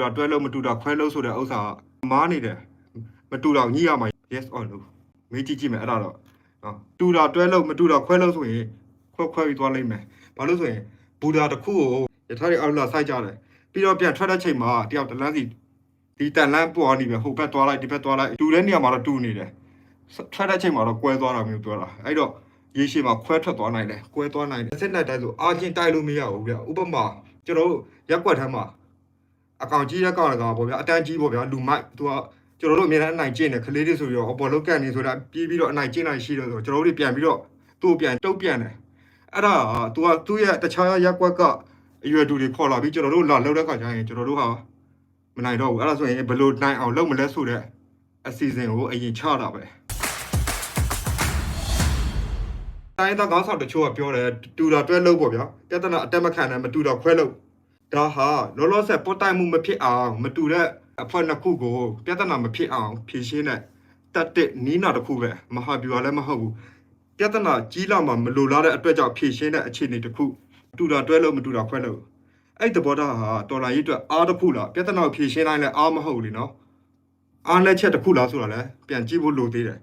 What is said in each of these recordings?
တာတွဲလို့မတူတာခွဲလို့ဆိုတဲ့ဥစ္စာကမားနေတယ်မတူတာညှိရမှာ yes or no မေးကြည့်ကြည့်မယ်အဲ့ဒါတော့နော်တူတာတွဲလို့မတူတာခွဲလို့ဆိုရင်ခွဲခွဲပြီးသွားလိမ့်မယ်ဘာလို့ဆိုရင်ဘူဒါတစ်ခုကိုယထာတွေအောက်လာစိုက်ကြတယ်ပြီးတော့ပြန်ထွက်တဲ့ချိန်မှာတယောက်တစ်လမ်းစီဒီတန်လန်းပေါ်နေပြီဟိုဘက်သွားလိုက်ဒီဘက်သွားလိုက်တူတဲ့နေရာမှာတော့တူနေတယ်ထွက်တဲ့ချိန်မှာတော့ကွဲသွားတာမျိုးပြောတာအဲ့တော့ရေရှည်မှာခွဲထွက်သွားနိုင်တယ်ကွဲသွားနိုင်တယ်စစ်နဲ့တိုက်ဆိုအာချင်းတိုက်လို့မရဘူးဗျဥပမာကျွန်တော်တို့ရက်ကွက်ထမ်းမှာ အကောင်ကြီးရက်ကောင်လည်းကောင်ပေါ့ဗျာအတန်းကြီးပေါ့ဗျာလူမိုက်သူကကျွန်တော်တို့အများနဲ့အနိုင်ကျင့်တယ်ခလေးတွေဆိုပြီးတော့အပေါ်လောက်ကတ်နေဆိုတာပြေးပြီးတော့အနိုင်ကျင့်နိုင်ရှိတယ်ဆိုတော့ကျွန်တော်တို့တွေပြန်ပြီးတော့သူ့ကိုပြန်တုတ်ပြန်တယ်အဲ့ဒါကသူကသူ့ရဲ့တခြားရက်ကွက်ကအရွယ်တူတွေခေါ်လာပြီးကျွန်တော်တို့လာလောက်တဲ့ခါကျရင်ကျွန်တော်တို့ဟာမနိုင်တော့ဘူးအဲ့ဒါဆိုရင်ဘယ်လိုနိုင်အောင်လုပ်မလဲဆိုတဲ့အစီအစဉ်ကိုအရင်ချတာပဲတိုင်းသားကောင်းဆောင်တချို့ကပြောတယ်တူတာတွဲလို့ပေါ့ဗျာပြဿနာအတက်မခံနဲ့မတူတာခွဲလို့ ဒါဟာလောလောဆယ်ပေါ်တိုင်မှုမဖြစ်အောင်မတူတဲ့အဖွဲ့နှစ်ခုကိုပြဿနာမဖြစ်အောင်ဖြေရှင်းတဲ့တတ်တဲ့နီးနာတစ်ခုပဲမဟာဗျူဟာလည်းမဟုတ်ဘူးပြဿနာကြီးလာမှမလိုလားတဲ့အတွက်ကြောင့်ဖြေရှင်းတဲ့အခြေအနေတစ်ခုတူတာတွဲလို့မတူတာခွဲလို့အဲ့ဒီသဘောထားဟာတော်လာရေးအတွက်အားတစ်ခုလားပြဿနာကိုဖြေရှင်းနိုင်လဲအားမဟုတ်ဘူးလीနော်အားလက်ချက်တစ်ခုလားဆိုတာလဲပြန်ကြည့်ဖို့လိုသေးတယ်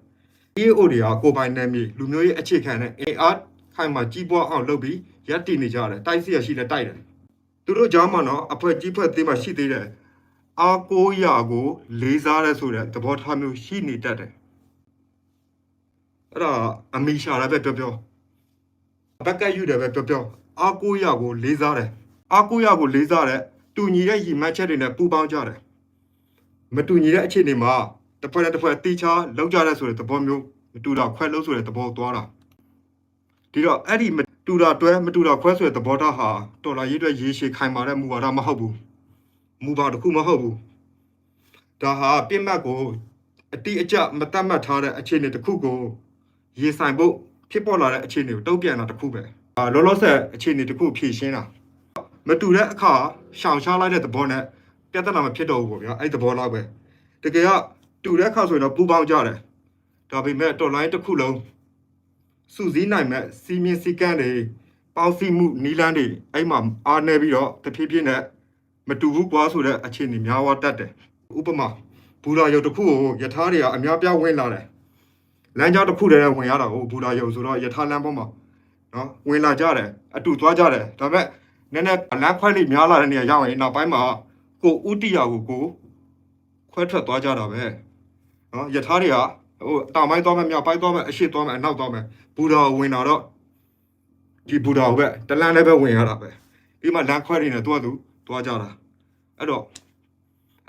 EO တွေကကိုယ်ပိုင်နယ်မြေလူမျိုးရေးအခြေခံတဲ့ AR ခိုင်မှာကြီးပွားအောင်လုပ်ပြီးရပ်တည်နေကြတယ်တိုက်စီရရှိလဲတိုက်တယ် သူတို့ကြောင့်မနော်အဖွဲ့ကြီးဖွဲ့သေးမှရှိသေးတယ်အာကိုရာကို လေးစားရဲဆိုတဲ့သဘောထားမျိုးရှိနေတတ်တယ်အဲ့ဒါအမီရှာလည်းပဲပြောပြောဘက်ကယူတယ်ပဲပြောပြောအာကိုရာကို လေးစားတယ်အာကိုရာကိုလေးစားတဲ့တူညီတဲ့ရည်မှန်းချက်တွေနဲ့ပူးပေါင်းကြတယ်မတူညီတဲ့အခြေအနေမှာတစ်ဖွဲ့နဲ့တစ်ဖွဲ့တီချာလောက်ကြတဲ့ဆိုတဲ့သဘောမျိုးမတူတာခွဲလို့ဆိုတဲ့သဘောသွားတာဒီတော့အဲ့ဒီမ တူတာတွဲမတူတာခွဲဆိုတဲ့သဘောထားဟာတော်လာရေးအတွက်ရေရှည်ခိုင်မာတဲ့မူဝါဒမဟုတ်ဘူးမူပါတစ်ခုမဟုတ်ဘူးဒါဟာပြစ်မှတ်ကိုအတိအကျမတတ်မှတ်ထားတဲ့အခြေအနေတစ်ခုကိုရေဆိုင်ဖို့ဖြစ်ပေါ်လာတဲ့အခြေအနေကိုတုံ့ပြန်တာတစ်ခုပဲအာလောလောဆယ်အခြေအနေတစ်ခုဖြည့်ရှင်းတာမတူတဲ့အခါရှောင်ရှားလိုက်တဲ့သဘောနဲ့ပြဿနာမဖြစ်တော့ဘူးပေါ့ဗျာအဲ့ဒီသဘောလောက်ပဲတကယ်ကတူတဲ့အခါဆိုရင်တော့ပူပေါင်းကြတယ်ဒါပေမဲ့တော်လိုင်းတစ်ခုလုံး စုစည်းနိုင်မဲ့စီမင်းစည်းကမ်းတွေပေါင်းစည်းမှုနီလန်းတွေအဲ့မှာအားနေပြီးတော့တဖြည်းဖြည်းနဲ့မတူဘူးကွာဆိုတဲ့အခြေအနေများဝတတ်တယ်ဥပမာဘူရာယုတ်တစ်ခုကိုယထာတွေကအများပြားဝင်လာတယ်လမ်းကြောင်းတစ်ခုတည်းနဲ့ဝင်ရတာကိုဘူရာယုတ်ဆိုတော့ယထာလမ်းပေါ်မှာနော်ဝင်လာကြတယ်အတူသွားကြတယ်ဒါပေမဲ့နည်းနည်းလမ်းခွဲလေးများလာတဲ့နေရာရောက်ရင်နောက်ပိုင်းမှာကိုဥတီယာကိုကိုခွဲထွက်သွားကြတာပဲနော်ယထာတွေက ဟိုတောင်ပိုင်းသွားမယ်မြောက်ပိုင်းသွားမယ်အရှေ့သွားမယ်အနောက်သွားမယ်ဘူဒါကိုဝင်လာတော့ဒီဘူဒါကိုပဲတလန်းလည်းပဲဝင်ရတာပဲပြီးမှလမ်းခွဲနေတယ်သူကသူသွားကြတာအဲ့တော့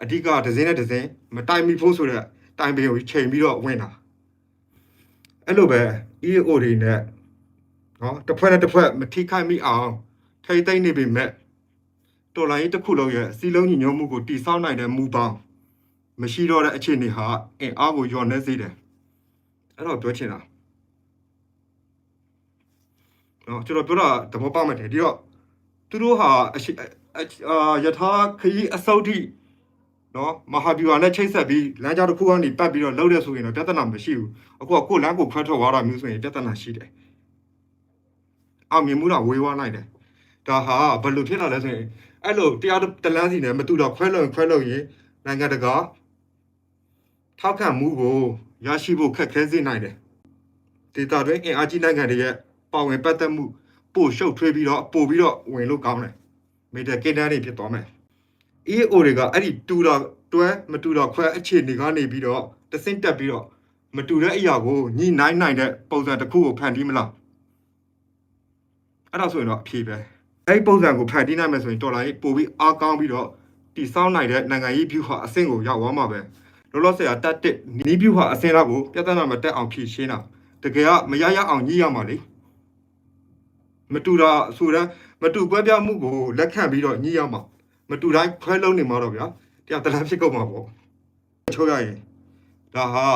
အဓိကဒဇင်းနဲ့ဒဇင်းမတိုင်မီဖို့ဆိုတဲ့တိုင်ပင်ကိုချိန်ပြီးတော့ဝင်တာအဲ့လိုပဲ EAO တွေနဲ့နော်တစ်ဖွဲ့နဲ့တစ်ဖွဲ့မထိခိုက်မိအောင်ထိမ့်သိမ့်နေပြီမဲ့တော်လိုင်းတစ်ခုလုံးရဲ့စီလုံးညီညွတ်မှုကိုတိစောက်နိုင်တဲ့မူပေါင်းမရှိတော့တဲ့အခြေအနေဟာအင်အားကိုညှော်နှဲစေတယ် အဲ့တော့ပြောချင်တာနော်ကျွန်တော်ပြောတာသဘောပေါက်မှတယ်ဒီတော့သူတို့ဟာအရှိအာယထာခရီးအစုတ်ထိနော်မဟာဗျူဟာနဲ့ချိတ်ဆက်ပြီးလမ်းကြောင်းတစ်ခုကနေပတ်ပြီးတော့လှုပ်ရဆိုရင်တော့ပြဿနာမရှိဘူးအခုကကိုယ်လမ်းကိုခွဲထွက်သွားတာမျိုးဆိုရင်ပြဿနာရှိတယ်အောင်မြင်မှုတော့ဝေးဝါးလိုက်တယ်ဒါဟာဘယ်လိုဖြစ်လာလဲဆိုရင်အဲ့လိုတရားတလန်းစီနဲ့မတူတော့ခွဲလို့ခွဲလို့ရင်နိုင်ငံတကာထောက်ခံမှုကို ရရှိဖို့ခက်ခဲစေနိုင်တယ်ဒေတာတွင်အင်အားကြီးနိုင်ငံတွေရဲ့ပါဝင်ပတ်သက်မှုပို့ရှုပ်ထွေးပြီးတော့ပို့ပြီးတော့ဝင်လို့ကောင်းတယ်မေတ္တာကိန်းတန်းတွေဖြစ်သွားမယ် EO တွေကအဲ့ဒီတူတာတွဲမတူတာခွဲအခြေအနေကနေပြီးတော့တဆင့်တက်ပြီးတော့မတူတဲ့အရာကိုညှိနှိုင်းနိုင်တဲ့ပုံစံတစ်ခုကိုဖန်တီးမလားအဲ့ဒါဆိုရင်တော့အဖြေပဲအဲ့ဒီပုံစံကိုဖန်တီးနိုင်မယ်ဆိုရင်တော်လာရေးပို့ပြီးအားကောင်းပြီးတော့တိစောင်းနိုင်တဲ့နိုင်ငံရေးဗျူဟာအဆင့်ကိုရောက်သွားမှာပဲ လောလောဆယ်ကတတ်တဲ့နီးဗျူဟာအဆင့်လောက်ကိုပြဿနာမတက်အောင်ဖြေရှင်းတာတကယ်ကမရရအောင်ညှိရမှာလေမတူတာဆိုတော့မတူကွဲပြားမှုကိုလက်ခံပြီးတော့ညှိရမှာမတူတိုင်းခွဲလုံးနေမှာတော့ဗျာတရားတလန်းဖြစ်ကုန်မှာပေါ့ချိုးရရင်ဒါဟာ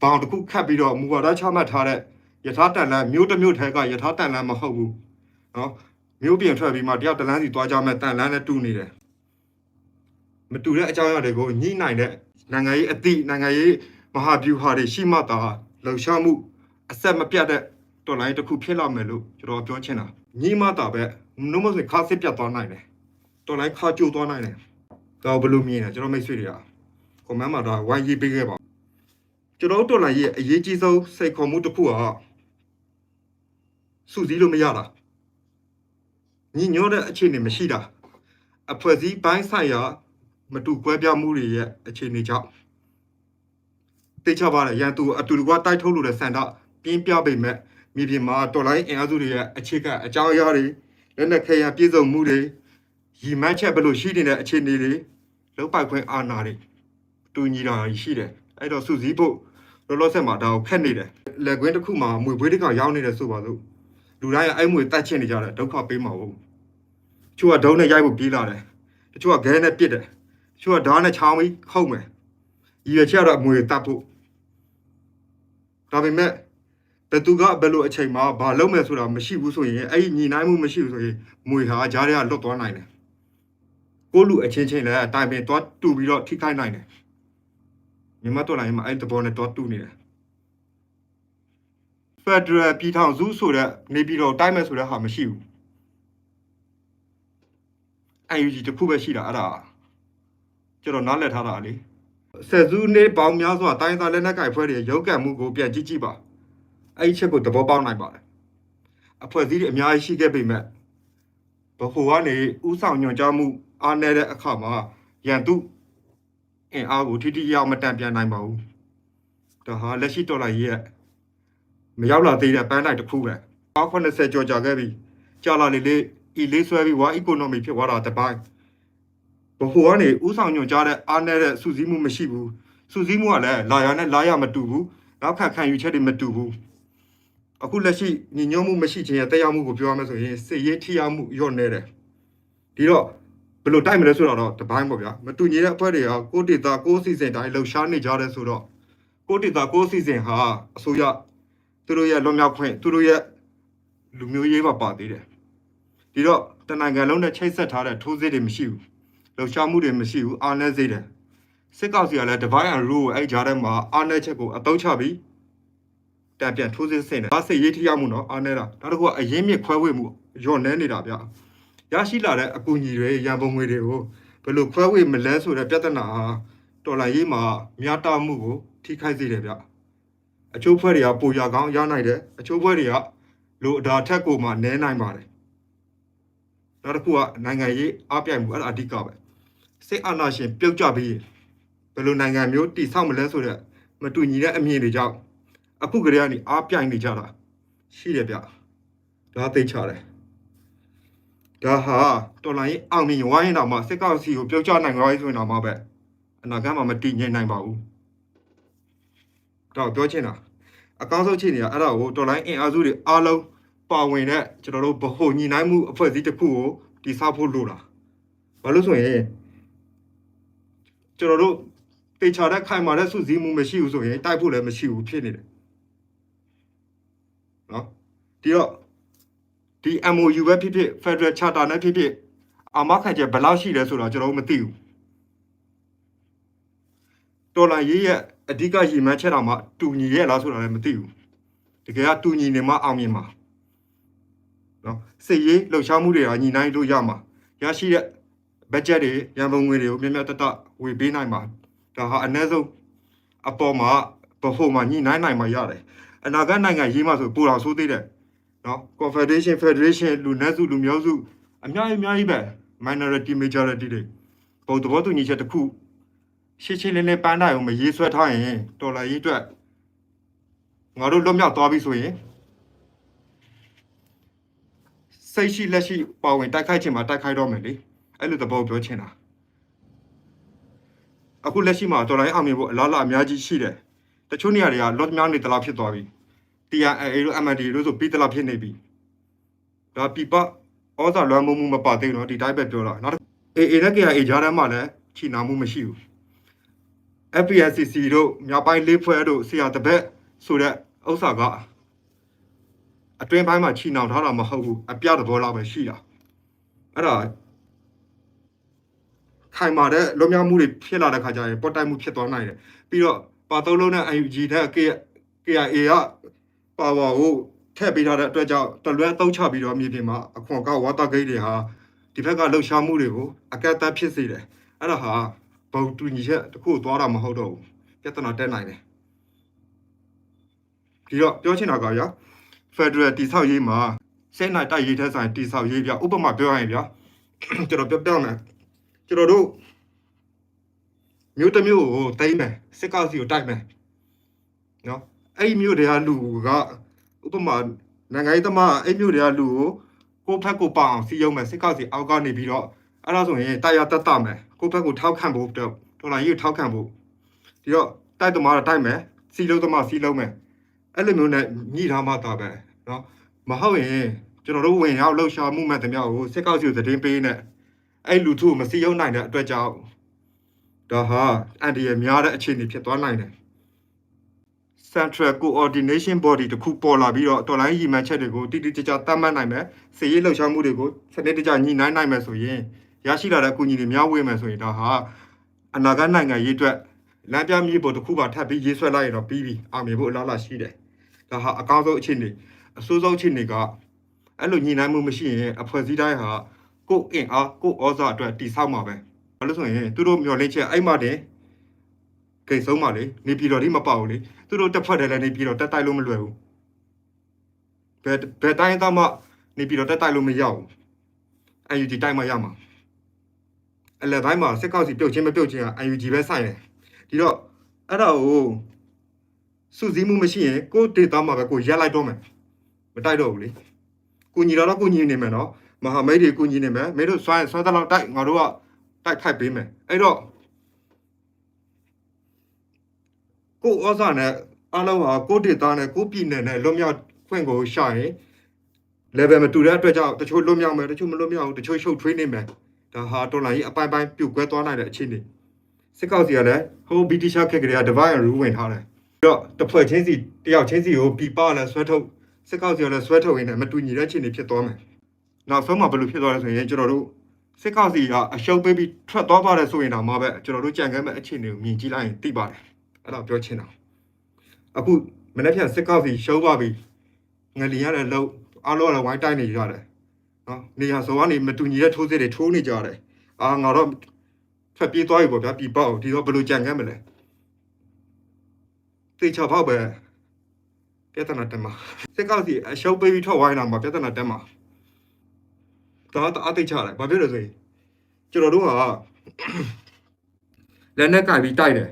ဘောင်တစ်ခုခတ်ပြီးတော့မူဝါဒချမှတ်ထားတဲ့ယထာတန်လန်းမျိုးတစ်မျိုးထဲကယထာတန်လန်းမဟုတ်ဘူးနော်မျိုးပြင်ထွက်ပြီးမှတရားတလန်းစီသွားကြမဲ့တန်လန်းနဲ့တူနေတယ်မတူတဲ့အကြောင်းအရာတွေကိုညှိနိုင်တဲ့ နိုင်ငံရေးအသည့်နိုင်ငံရေးမဟာဗျူဟာတွေရှိမှသာလှုပ်ရှားမှုအဆက်မပြတ်တဲ့တော်လိုင်းတစ်ခုဖြစ်လာမယ်လို့ကျွန်တော်ပြောချင်တာညီမတာပဲနှုတ်မဆိုခါစစ်ပြတ်သွားနိုင်တယ်တော်လိုင်းခါကျိုးသွားနိုင်တယ်တော့ဘယ်လိုမြင်လဲကျွန်တော်မိတ်ဆွေတွေကကွန်မန့်မှာတော့ဝိုင်းရေးပေးခဲ့ပါကျွန်တော်တို့တော်လိုင်းရဲ့အရေးကြီးဆုံးစိတ်ခေါ်မှုတစ်ခုကစူးစီးလို့မရတာညီညွတ်တဲ့အခြေအနေမရှိတာအဖွဲ့အစည်းပိုင်းဆိုင်ရာ မတူကွဲပြားမှုတွေရဲ့အခြေအနေကြောင့်သိချပါတယ်ရန်သူအတူတကွတိုက်ထုတ်လို့တဲ့စန္ဒပြင်းပြပေမဲ့မြေပြင်မှာတော်လိုင်းအင်အားစုတွေရဲ့အခြေခံအကြောင်းအရာတွေလက်နက်ခဲယံပြည်စုံမှုတွေရီမန်းချက်ဘယ်လိုရှိနေတဲ့အခြေအနေတွေလောက်ပိုက်ခွင့်အာဏာတွေတူညီတာရှိတယ်အဲ့တော့စူးစီးဖို့လောလောဆယ်မှာဒါကိုခက်နေတယ်လက်ကွင်းတစ်ခုမှာမွေပွေးတစ်ကောင်ရောက်နေတယ်ဆိုပါစို့လူတိုင်းကအဲ့မွေတတ်ချင်နေကြတယ်ဒုက္ခပေးမှာဟုတ်တချို့ကဒုံးနဲ့ရိုက်ဖို့ပြေးလာတယ်တချို့ကခဲနဲ့ပစ်တယ်တ ချို့ကဓာတ်နဲ့ချောင်းပြီးခုတ်မယ်ရည်ရွယ်ချက်တော့အမွေတတ်ဖို့ဒါပေမဲ့ဘယ်သူကဘယ်လိုအချိန်မှာဘာလုပ်မယ်ဆိုတာမရှိဘူးဆိုရင်အဲ့ဒီညီနိုင်မှုမရှိဘူးဆိုရင်မွေဟာကြားထဲကလွတ်သွားနိုင်တယ်ကိုယ့်လူအချင်းချင်းလည်းအတိုင်ပင်သွားတူပြီးတော့ထိခိုက်နိုင်တယ်မြန်မာတော်လိုင်းမှာအဲ့ဒီသဘောနဲ့တော့တူနေတယ် Federal ပြည်ထောင်စုဆိုတဲ့နေပြည်တော်တိုင်းမဲ့ဆိုတဲ့ဟာမရှိဘူး UNG တခုပဲရှိတာအဲ့ဒါ ကျွန်တော်နားလည်ထားတာလေဆယ်စုနှစ်ပေါင်းများစွာတိုင်းသားလက်နက်ကိုင်ဖွဲ့တွေရုပ်ကံမှုကိုပြန်ကြည့်ကြည့်ပါအဲ့ဒီချက်ကိုသဘောပေါက်နိုင်ပါတယ်အဖွဲ့အစည်းတွေအများကြီးရှိခဲ့ပေမဲ့ဘခိုကနေဥဆောင်ညွှန်ကြားမှုအားနည်းတဲ့အခါမှာရန်သူအင်အားကိုထိထိရောက်မတန်ပြန်နိုင်ပါဘူးဒါဟာလက်ရှိဒေါ်လာကြီးရဲ့မရောက်လာသေးတဲ့ပန်းတိုင်းတစ်ခုပဲအောက်80ကျော်ကြာခဲ့ပြီကြာလာလေလေဤလေးဆွဲပြီးဝါ economy ဖြစ်သွားတာတပိုင်း ဘခိုကနေဥဆောင်ညွှန်ကြားတဲ့အားနည်းတဲ့စူးစီးမှုမရှိဘူးစူးစီးမှုကလည်းလာရနဲ့လာရမတူဘူးနောက်ခံခံယူချက်တွေမတူဘူးအခုလက်ရှိညီညွတ်မှုမရှိခြင်းရဲ့တရားမှုကိုပြောရမယ်ဆိုရင်စစ်ရေးထိရောက်မှုညော့နေတယ်ဒီတော့ဘယ်လိုတိုက်မလဲဆိုတော့တပိုင်းပေါ့ဗျာမတူညီတဲ့အဖွဲ့တွေကကိုတေတာကိုစီစဉ်တိုင်းလှုပ်ရှားနေကြတယ်ဆိုတော့ကိုတေတာကိုစီစဉ်ဟာအစိုးရသူတို့ရဲ့လွန်မြောက်ခွင့်သူတို့ရဲ့လူမျိုးရေးပါပါသေးတယ်ဒီတော့တနိုင်ငံလုံးနဲ့ချိတ်ဆက်ထားတဲ့ထိုးစစ်တွေမရှိဘူး လှုပ်ရှားမှုတွေမရှိဘူးအားနည်းစေတယ်စစ်ကောက်စီကလည်း divide and rule ကိုအဲ့ကြားထဲမှာအားနည်းချက်ကိုအသုံးချပြီးတံပြန်ထိုးစစ်ဆင်တယ်ဒါစစ်ရေးထိရောက်မှုနော်အားနည်းတာနောက်တစ်ခုကအရင်မြစ်ခွဲဝေမှုညော့နေနေတာဗျရရှိလာတဲ့အကူအညီတွေရန်ပုံငွေတွေကိုဘယ်လိုခွဲဝေမလဲဆိုတဲ့ပြဿနာဟာတော်လိုင်းရေးမှာများတာမှုကိုထိခိုက်စေတယ်ဗျအချို့ဖွဲ့တွေကပိုရကောင်းရနိုင်တယ်အချို့ဖွဲ့တွေကလိုအဒါထက်ကိုမှနည်းနိုင်ပါတယ်နောက်တစ်ခုကနိုင်ငံရေးအပြိုင်မှုအဲ့ဒါအဓိကပဲ စစ်အာဏာရှင်ပြုတ်ကျပြီးဘယ်လိုနိုင်ငံမျိုးတည်ဆောက်မလဲဆိုတဲ့မတူညီတဲ့အမြင်တွေကြောင့်အခုကလေးကနေအားပြိုင်နေကြတာရှိတယ်ဗျဒါသိချတယ်ဒါဟာတော်လိုင်းအောင်မြင်ဝိုင်းတော့မှစစ်ကောက်စီကိုပြုတ်ကျနိုင်သွားပြီဆိုရင်တော့မှပဲအနာဂတ်မှာမတည်ငြိမ်နိုင်ပါဘူးတော့ပြောချင်တာအကောင်းဆုံးချိန်နေတာအဲ့ဒါကိုတော်လိုင်းအင်အားစုတွေအားလုံးပါဝင်တဲ့ကျွန်တော်တို့ဗဟိုညီနိုင်မှုအဖွဲ့အစည်းတစ်ခုကိုတည်ဆောက်ဖို့လိုတာဘာလို့ဆိုရင် ကျွန်တော်တို့တေချာတဲ့ခိုင်မာတဲ့စုစည်းမှုမရှိဘူးဆိုရင်တိုက်ဖို့လည်းမရှိဘူးဖြစ်နေတယ်နော်ဒီတော့ဒီ MOU ပဲဖြစ်ဖြစ် Federal Charter နဲ့ဖြစ်ဖြစ်အာမခံချက်ဘယ်လောက်ရှိလဲဆိုတော့ကျွန်တော်တို့မသိဘူးတော်လိုင်းရေးရဲ့အဓိကရည်မှန်းချက်တော်မှာတူညီရဲ့လားဆိုတာလည်းမသိဘူးတကယ်ကတူညီနေမှအောင်မြင်မှာနော်စစ်ရေးလှုပ်ရှားမှုတွေကညီနိုင်လို့ရမှာရရှိတဲ့ ဘတ်ဂျက်တွေရန်ပုံငွေတွေကိုမြတ်မြတ်တတဝေပေးနိုင်မှာဒါဟာအ ਨੇ ဆုံးအပေါ်မှာဘဖို့မှာညီနိုင်နိုင်မှာရတယ်အနာဂတ်နိုင်ငံရေးမှာဆိုပူတော်ဆိုးသေးတယ်နော် Confederation Federation လူနတ်စုလူမျိုးစုအများကြီးအများကြီးပဲ minority majority တွေပုံသဘောတူညီချက်တစ်ခုရှင်းရှင်းလင်းလင်းပန်းတိုင်းကိုမရေးဆွဲထားရင်တော်လာရေးအတွက်ငါတို့လွတ်မြောက်သွားပြီဆိုရင်စိတ်ရှိလက်ရှိပါဝင်တိုက်ခိုက်ခြင်းမှာတိုက်ခိုက်တော့မယ်လေ အဲ့လိုသဘောပြောချင်တာအခုလက်ရှိမှာတော်လိုင်းအောင်မြင်ဖို့အလားအလာအများကြီးရှိတယ်တချို့နေရာတွေကလော့များနေတလားဖြစ်သွားပြီ TIA တို့ MND တို့ဆိုပြီးတလားဖြစ်နေပြီဒါပြပဩဇာလွှမ်းမိုးမှုမပါသေးတော့ဒီတိုင်းပဲပြောတာနောက် AA နဲ့ KIA ကြားထဲမှာလည်းချီနာမှုမရှိဘူး FPSCC တို့မြောက်ပိုင်းလေးဖွဲ့တို့ဆရာတပည့်ဆိုတဲ့ဥစ္စာကအတွင်းပိုင်းမှာချီနှောင်ထားတာမဟုတ်ဘူးအပြတဘောလောက်ပဲရှိတာအဲ့ဒါ ခိုင်မာတဲ့လွန်မြောက်မှုတွေဖြစ်လာတဲ့ခါကျရင်ပေါ်တိုက်မှုဖြစ်သွားနိုင်တယ်ပြီးတော့ပါသုံးလုံးနဲ့ UNG နဲ့ KIA ကပါဝါကိုထည့်ပေးထားတဲ့အတွက်ကြောင့်တလွဲသုံးချပြီးတော့မြေပြင်မှာအခွန်ကောက်ဝါတာဂိတ်တွေဟာဒီဘက်ကလှုပ်ရှားမှုတွေကိုအကန့်အသတ်ဖြစ်စေတယ်အဲ့ဒါဟာဘုံတူညီချက်တစ်ခုသွားတာမဟုတ်တော့ဘူးပြဿနာတက်နိုင်တယ်ဒီတော့ပြောချင်တာကဗျာ Federal တိဆောက်ရေးမှာစိတ်နိုင်တိုက်ရေးထက်ဆိုင်တိဆောက်ရေးဗျာဥပမာပြောရရင်ဗျာကျွန်တော်ပြောပြမယ် ကျွန်တော်တို့မြို့တစ်မြို့ကိုတိမ့်မယ်စစ်ကောက်စီကိုတိုက်မယ်နော်အဲ့ဒီမြို့တွေကလူကဥပမာနိုင်ငံရေးသမားအဲ့မြို့တွေကလူကိုကိုယ့်ဖက်ကိုပေါအောင်စီယုံမယ်စစ်ကောက်စီအောက်ကနေပြီးတော့အဲ့ဒါဆိုရင်တိုက်ရတတ်တမယ်ကိုယ့်ဖက်ကိုထောက်ခံဖို့တော့ဒေါ်လာကြီးကိုထောက်ခံဖို့ဒီတော့တိုက်သမားတော့တိုက်မယ်စီလုံးသမားစီလုံးမယ်အဲ့လိုမျိုးနဲ့ညှိထားမှသာပဲနော်မဟုတ်ရင်ကျွန်တော်တို့ဝင်ရောက်လှုပ်ရှားမှုမှန်သမျှကိုစစ်ကောက်စီကိုသတင်းပေးနေ အဲ့လူထုကိုမစီယုံနိုင်တဲ့အတွက်ကြောင့်ဒါဟာအန်ဒီရများတဲ့အခြေအနေဖြစ်သွားနိုင်တယ် Central Coordination Body တခုပေါ်လာပြီးတော့တော်လိုင်းရီမှန်ချက်တွေကိုတိတိကျကျသတ်မှတ်နိုင်မယ်။စီရေးလှုပ်ရှားမှုတွေကိုစနစ်တကျညှိနှိုင်းနိုင်မယ်ဆိုရင်ရရှိလာတဲ့အကူအညီတွေများဝေးမယ်ဆိုရင်ဒါဟာအနာဂတ်နိုင်ငံရေးအတွက်လမ်းပြမြေပေါ်တစ်ခုပါထပ်ပြီးရေးဆွဲလိုက်ရင်တော့ပြီးပြီ။အောင်မြင်ဖို့အလားအလာရှိတယ်။ဒါဟာအကောင်းဆုံးအခြေအနေအဆိုးဆုံးအခြေအနေကအဲ့လိုညှိနှိုင်းမှုမရှိရင်အဖွဲ့အစည်းတိုင်းဟာ ကိုယ့်အင်အားကိုယ့်ဩဇာအတွက်တည်ဆောက်မှာပဲ။ဘာလို့ဆိုရင်သူတို့မျှော်လင့်ချက်အဲ့မှတင်ကိတ်ဆုံးပါလေနေပြည်တော်ဒီမပေါ့ဘူးလေသူတို့တက်ဖက်တယ်လည်းနေပြည်တော်တက်တိုက်လို့မလွယ်ဘူးဘယ်ဘယ်တိုင်းသားမှနေပြည်တော်တက်တိုက်လို့မရဘူးအန်ယူဂျီတိုက်မှရမှာအလဲတိုင်းမှာစစ်ကောက်စီပြုတ်ချင်းမပြုတ်ချင်းကအန်ယူဂျီပဲဆိုင်တယ်ဒီတော့အဲ့ဒါကိုစုစည်းမှုမရှိရင်ကိုဒေတာမှာပဲကိုရက်လိုက်တော့မယ်မတိုက်တော့ဘူးလေကိုညီတော်တော့ကိုညီနေမယ်နော် မဟာမိတ်တွေကိုညီနေမယ်မင်းတို့စွမ်းစွမ်းတဲ့လောက်တိုက်ငါတို့ကတိုက်ဖိုက်ပေးမယ်အဲ့တော့ကိုဩဇာနဲ့အလုံးဟာကိုဒေတာနဲ့ကိုပြည်နယ်နဲ့လွတ်မြောက်ခွင့်ကိုရှာရင် level မတူတဲ့အတွက်ကြောင့်တချို့လွတ်မြောက်မယ်တချို့မလွတ်မြောက်ဘူးတချို့ရှုပ်ထွေးနေမယ်ဒါဟာတော်လိုင်းကြီးအပိုင်းပိုင်းပြုတ်ကွဲသွားနိုင်တဲ့အခြေအနေစစ်ကောက်စီကလည်းဟိုဘီတီရှာခက်ကလေးက divide and rule ဝင်ထားတယ်ပြီးတော့တစ်ဖွဲ့ချင်းစီတယောက်ချင်းစီကိုပြပလည်းဆွဲထုတ်စစ်ကောက်စီကလည်းဆွဲထုတ်ရင်းနဲ့မတူညီတဲ့အခြေအနေဖြစ်သွားမယ် နောက်ဆုံးမှာဘယ်လိုဖြစ်သွားလဲဆိုရင်ကျွန်တော်တို့စစ်ကောက်စီကအရှုံးပေးပြီးထွက်သွားပါတယ်ဆိုရင်တော့မှပဲကျွန်တော်တို့ကြံခဲ့မဲ့အခြေအနေကိုမြင်ကြည့်လိုက်ရင်သိပါတယ်အဲ့ဒါပြောချင်တာအခုမနေ့ပြန်စစ်ကောက်စီရှုံးပါပြီငလီရတဲ့လို့အားလုံးကလည်းဝိုင်းတိုက်နေကြတယ်နော်နေရာဆိုကနေမတူညီတဲ့ထိုးစစ်တွေထိုးနေကြတယ်အာငါတော့ဖက်ပြေးသွားပြီပေါ့ဗျာဒီပေါ့ဒီတော့ဘယ်လိုကြံခဲ့မလဲသိချဖောက်ပဲပြဿနာတက်မှာစစ်ကောက်စီအရှုံးပေးပြီးထွက်ဝိုင်းတာမှာပြဿနာတက်မှာ ဒါတော့အသိချတယ်ဘာဖြစ်လို့လဲဆိုရင်ကျွန်တော်တို့ကလက်နဲ့ကင်ပြီးတိုက်တယ်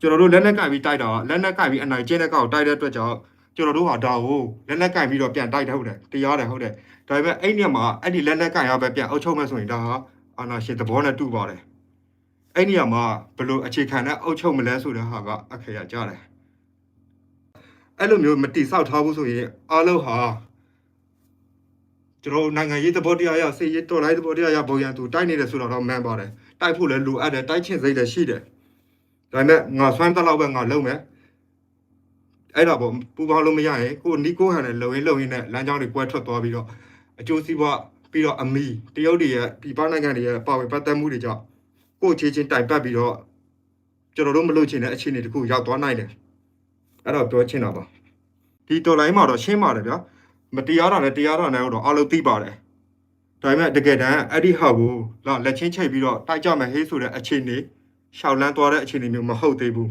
ကျွန်တော်တို့လက်လက်ကင်ပြီးတိုက်တာကလက်လက်ကင်ပြီးအနိုင်ကျင်းတဲ့ကောက်တိုက်တဲ့အတွက်ကြောင့်ကျွန်တော်တို့ဟာဒါကိုလက်လက်ကင်ပြီးတော့ပြန်တိုက်တယ်ဟုတ်တယ်တရားတယ်ဟုတ်တယ်ဒါပေမဲ့အဲ့ဒီမှာအဲ့ဒီလက်လက်ကင်ရပဲပြန်အုပ်ချုပ်မဲ့ဆိုရင်ဒါဟာအာနာရှင်သဘောနဲ့တူပါတယ်အဲ့ဒီမှာဘယ်လိုအခြေခံနဲ့အုပ်ချုပ်မလဲဆိုတဲ့ဟာကအခရာကြတယ်အဲ့လိုမျိုးမတိဆောက်ထားဘူးဆိုရင်အားလုံးဟာ ကျွန်တော်နိုင်ငံရေးသဘောတရားရစေရေးတော်လိုက်သဘောတရားရပုံရန်သူတိုက်နေတယ်ဆိုတော့တော့မှန်ပါတယ်တိုက်ဖို့လည်းလိုအပ်တယ်တိုက်ချင်စိတ်လည်းရှိတယ်ဒါပေမဲ့ငါဆွမ်းတက်တော့ပဲငါလုံးမယ်အဲ့ဒါပေါ့ပူပေါင်းလို့မရရင်ကိုနီကိုဟန်နဲ့လုံရင်းလုံရင်းနဲ့လမ်းကြောင်းတွေကွဲထွက်သွားပြီးတော့အကျိုးစီးပွားပြီးတော့အမီတရုတ်တွေရဲ့ပြည်ပနိုင်ငံတွေရဲ့ပါဝင်ပတ်သက်မှုတွေကြောင့်ကိုချေချင်းတိုင်ပတ်ပြီးတော့ကျွန်တော်တို့မလုပ်ချင်တဲ့အခြေအနေတခုရောက်သွားနိုင်တယ်အဲ့တော့ပြောချင်တာပါဒီတော်လိုင်းမှာတော့ရှင်းပါတယ်ဗျာ မတရားတာနဲ့တရားတာနဲ့တော့အလုံးသိပါတယ်ဒါပေမဲ့တကယ်တမ်းအဲ့ဒီဟာကိုလာလက်ချင်းချိတ်ပြီးတော့တိုက်ကြမယ်ဟေးဆိုတဲ့အခြေအနေရှောက်လန်းသွားတဲ့အခြေအနေမျိုးမဟုတ်သေးဘူး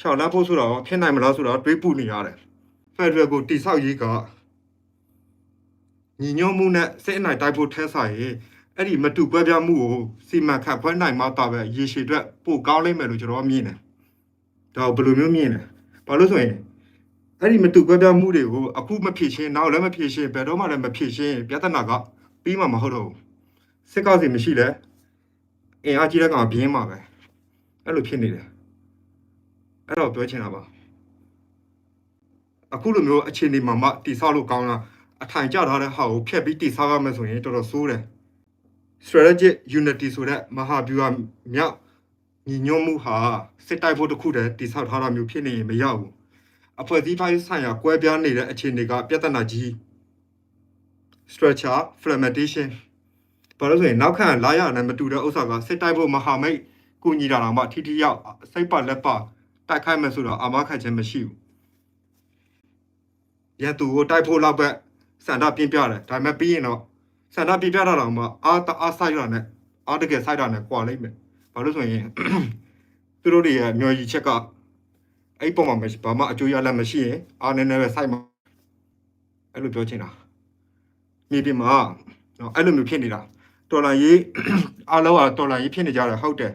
ရှောက်လန်းဖို့ဆိုတော့ဖြစ်နိုင်မလားဆိုတော့တွေးပူနေရတယ်ဖက်ဒရယ်ကိုတိဆောက်ရေးကညီညွတ်မှုနဲ့စစ်အနိုင်တိုက်ဖို့ထက်ဆိုင်ရင်အဲ့ဒီမတူကွဲပြားမှုကိုစီမံခန့်ခွဲနိုင်မှသာပဲရေရှည်အတွက်ပိုကောင်းလိမ့်မယ်လို့ကျွန်တော်မြင်တယ်ဒါကိုဘယ်လိုမျိုးမြင်လဲဘာလို့ဆိုရင် အဲ့ဒီမတူကွဲပြားမှုတွေကိုအခုမဖြေရှင်းနောက်လည်းမဖြေရှင်းဘယ်တော့မှလည်းမဖြေရှင်းပြဿနာကပြီးမှမဟုတ်တော့ဘူးစစ်ကောက်စီမရှိလဲအင်အားကြီးတဲ့ကောင်ကပြင်းမှာပဲအဲ့လိုဖြစ်နေတယ်အဲ့တော့ပြောချင်တာပါအခုလိုမျိုးအခြေအနေမှာမှတိဆောက်လို့ကောင်းတာအထိုင်ကျထားတဲ့ဟာကိုဖျက်ပြီးတိဆောက်ရမယ်ဆိုရင်တော်တော်ဆိုးတယ် strategic unity ဆိုတဲ့မဟာဗျူဟာမြောက်ညီညွတ်မှုဟာစစ်တိုက်ဖို့တစ်ခုတည်းတိဆောက်ထားတာမျိုးဖြစ်နေရင်မရဘူး အဖွဲ့အစည်းပိုင်းဆိုင်ရာကွဲပြားနေတဲ့အခြေအနေကပြဿနာကြီး structure fragmentation ဘာလို့ဆိုရင်နောက်ခံလာရနဲ့မတူတဲ့ဥစ္စာကစစ်တိုက်ဖို့မဟာမိတ်ကူညီတာတော့မှထိထိရောက်စိတ်ပါလက်ပါတိုက်ခိုက်မယ်ဆိုတော့အာမခံချက်မရှိဘူးရန်သူကိုတိုက်ဖို့လောက်ပဲစန္ဒပြင်းပြတယ်ဒါပေမဲ့ပြီးရင်တော့စန္ဒပြင်းပြတာတော့မှအာတအားဆိုင်ရနဲ့အားတကယ်စိုက်တာနဲ့ကွာလိမ့်မယ်ဘာလို့ဆိုရင်သူတို့တွေရဲ့မျောရည်ချက်က အဲ့ပုံမှာမရှိဘာမှအကျိုးရလဒ်မရှိရင်အားနည်းနည်းပဲစိုက်မှာအဲ့လိုပြောချင်တာမြေပြင်မှာနော်အဲ့လိုမျိုးဖြစ်နေတာတော်လန်ရေးအားလုံးကတော်လန်ရေးဖြစ်နေကြတယ်ဟုတ်တယ်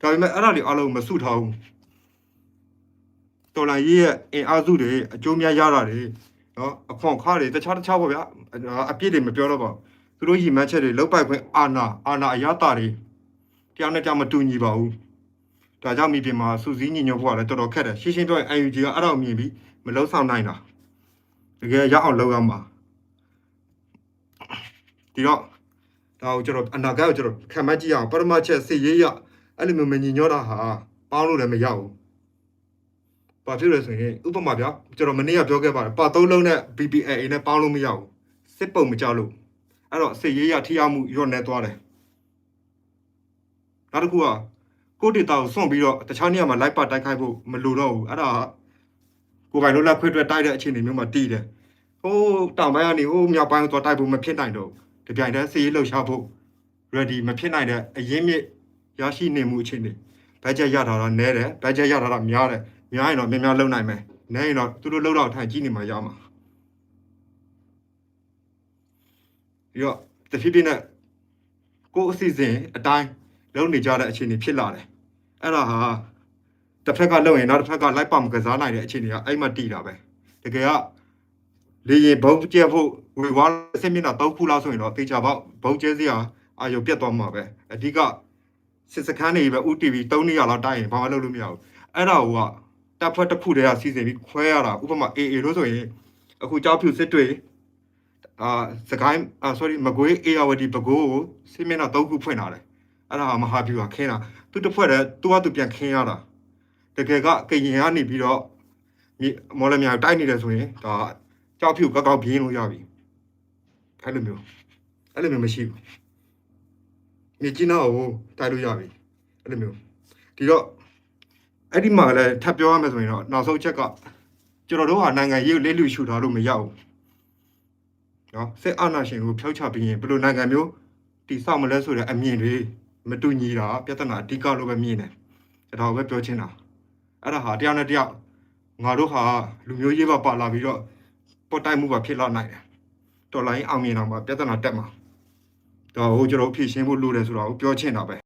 ဒါပေမဲ့အဲ့ဒါတွေအားလုံးမစုထားဘူးတော်လိုင်းရေးရဲ့အင်အားစုတွေအကျိုးများရတာတွေနော်အခွန်အခါတွေတခြားတခြားပေါ့ဗျာအပြည့်တွေမပြောတော့ပါဘူးသူတို့ရည်မှန်းချက်တွေလောက်ပိုက်ခွင့်အာနာအာနာအရတာတွေတရားနဲ့ကြောင်မတူညီပါဘူး ဒါကြောင့်မိပြင်မှာစူးစီးညီညွတ်ဖို့ကလည်းတော်တော်ခက်တယ်ရှင်းရှင်းပြောရင် UNG ကအဲ့တော့မြင်ပြီးမလုံးဆောင်နိုင်တာတကယ်ရအောင်လုပ်ရမှာဒီတော့ဒါကိုကျွန်တော်အနာဂတ်ကိုကျွန်တော်ခံမှန်းကြည့်အောင်ပထမချက်စစ်ရေးရအဲ့လိုမျိုးမညီညွတ်တာဟာပေါင်းလို့လည်းမရဘူးဘာဖြစ်လဲဆိုရင်ဥပမာဗျာကျွန်တော်မနေ့ကပြောခဲ့ပါတယ်ပါသုံးလုံးနဲ့ BPA နဲ့ပေါင်းလို့မရဘူးစစ်ပုံမကြလို့အဲ့တော့စစ်ရေးရထိရောက်မှုရော့နေသွားတယ်နောက်တစ်ခုက ကိုဒေတာကိုစွန့်ပြီးတော့တခြားနေရာမှာလိုက်ပါတိုက်ခိုက်ဖို့မလိုတော့ဘူးအဲ့ဒါကိုယ်ပိုင်လို့လက်ခွေးအတွက်တိုက်တဲ့အခြေအနေမျိုးမှာတည်တယ်ဟိုးတောင်ပိုင်းကနေဟိုးမြောက်ပိုင်းကိုသွားတိုက်ဖို့မဖြစ်နိုင်တော့ဘူးဒီပြိုင်တန်းစစ်ရေးလှုပ်ရှားဖို့ ready မဖြစ်နိုင်တဲ့အရင်မြစ်ရရှိနေမှုအခြေအနေဘတ်ဂျက်ရထားတာနည်းတယ်ဘတ်ဂျက်ရထားတာများတယ်များရင်တော့များများလုံနိုင်မယ်။နဲရင်တော့သူတို့လုံတော့ထိုင်ကြည့်နေမှာရမှာ။ပြီးတော့တဖြည်းဖြည်းနဲ့ကိုယ်အစီအစဉ်အတိုင်းလုံနေကြတဲ့အခြေအနေဖြစ်လာတယ်။ အဲ့ဒါဟာတစ်ဖက်ကလုံရင်နောက်တစ်ဖက်ကလိုက်ပါမကစားနိုင်တဲ့အခြေအနေကအဲ့မှတီးတာပဲ။တကယ်ကလေရင်ဘုံကျက်ဖို့ဝေဝါဆင်းမျက်နှာ၃ခုလောက်ဆိုရင်တော့တေချာပေါက်ဘုံကျဲစရာအာရုံပြတ်သွားမှာပဲ။အဓိကစစ်စခန်းတွေပဲ UTV 3နေရာလောက်တိုက်ရင်ဘာမှလုပ်လို့မရဘူး။အဲ့ဒါကတပ်ဖွဲ့တစ်ခုတည်းကစီစဉ်ပြီးခွဲရတာဥပမာ AA လို့ဆိုရင်အခုကြောက်ဖြူစစ်တွေအာစကိုင်းအာ sorry မကွေး ARD ပကိုးကိုစီမင်းတော့၃ခုဖွင့်လာတယ်အဲ့ဒါဟာမဟာဗျူဟာခင်းတာ သူတစ်ဖွဲ့တည်းသူကသူပြန်ခင်းရတာတကယ်ကကရင်ကနေပြီးတော့မြေမော်လမြိုင်တိုက်နေတယ်ဆိုရင်ဒါကြောက်ဖြူကောက်ကောက်ပြင်းလို့ရပြီအဲ့လိုမျိုးအဲ့လိုမျိုးမရှိဘူးမြေကြီးနာကိုတိုက်လို့ရပြီအဲ့လိုမျိုးဒီတော့အဲ့ဒီမှာလည်းထပ်ပြောရမယ်ဆိုရင်တော့နောက်ဆုံးချက်ကကျွန်တော်တို့ဟာနိုင်ငံရေးကိုလေးလူရှူထားလို့မရဘူး။နော်စစ်အာဏာရှင်ကိုဖျောက်ချပြီးရင်ဘယ်လိုနိုင်ငံမျိုးတည်ဆောက်မလဲဆိုတဲ့အမြင်တွေ မတူညီတာပြဿနာအဓိကလို့ပဲမြင်တယ်။ဒါကိုပဲပြောချင်တာ။အဲ့ဒါဟာတရားနဲ့တရားငါတို့ဟာလူမျိုးရေးပါပါလာပြီးတော့ပေါ်တိုင်မှုပါဖြစ်လာနိုင်တယ်။တော်လိုင်းအောင်မြင်အောင်ပါပြဿနာတက်မှာ။ဒါကိုကျွန်တော်ဖြေရှင်းဖို့လိုတယ်ဆိုတာကိုပြောချင်တာပဲ